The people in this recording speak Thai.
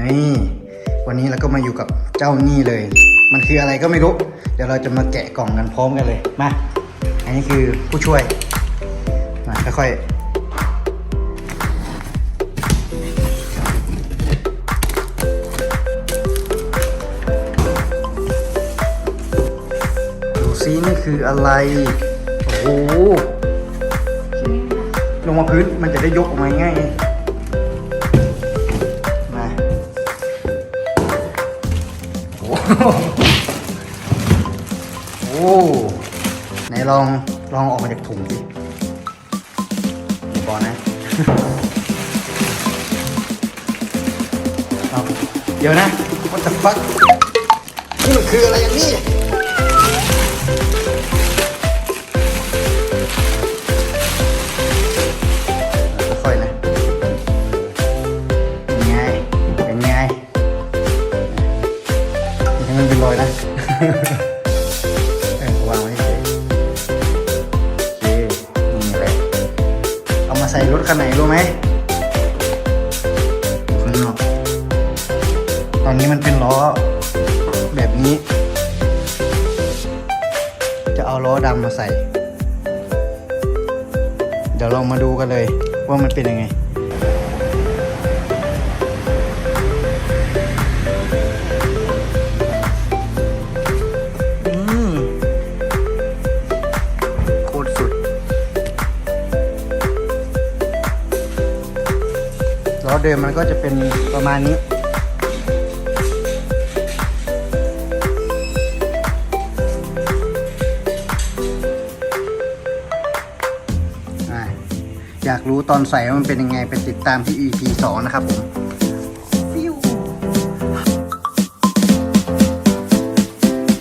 นี่วันนี้เราก็มาอยู่กับเจ้านี่เลย มันคืออะไรก็ไม่รู้ เดี๋ยวเราจะมาแกะกล่องกันพร้อมกันเลย มา อันนี้คือผู้ช่วย มาค่อยๆ ดูซินี่คืออะไร โอ้โห ลงมาพื้นมันจะได้ยกออกมาง่าย โอ้ไหนลองลองออกมาจากถุงสิเดี๋ยวก่อนนะ เดี๋ยวนะ what the fuck นี่มันคืออะไรอย่างนี้ มันเป็นรอยนะเออวางไว้เฉยโอเคนี่แหละเอามาใส่รถคันไหนรู้ไหมข้างนอกตอนนี้มันเป็นล้อแบบนี้ จะเอาล้อดำมาใส่ เดี๋ยวลองมาดูกันเลยว่ามันเป็นยังไง ล้อเดิมมันก็จะเป็นประมาณนี้ อยากรู้ตอนใส่ว่ามันเป็นยังไงไปติดตามที่ EP 2 นะครับผม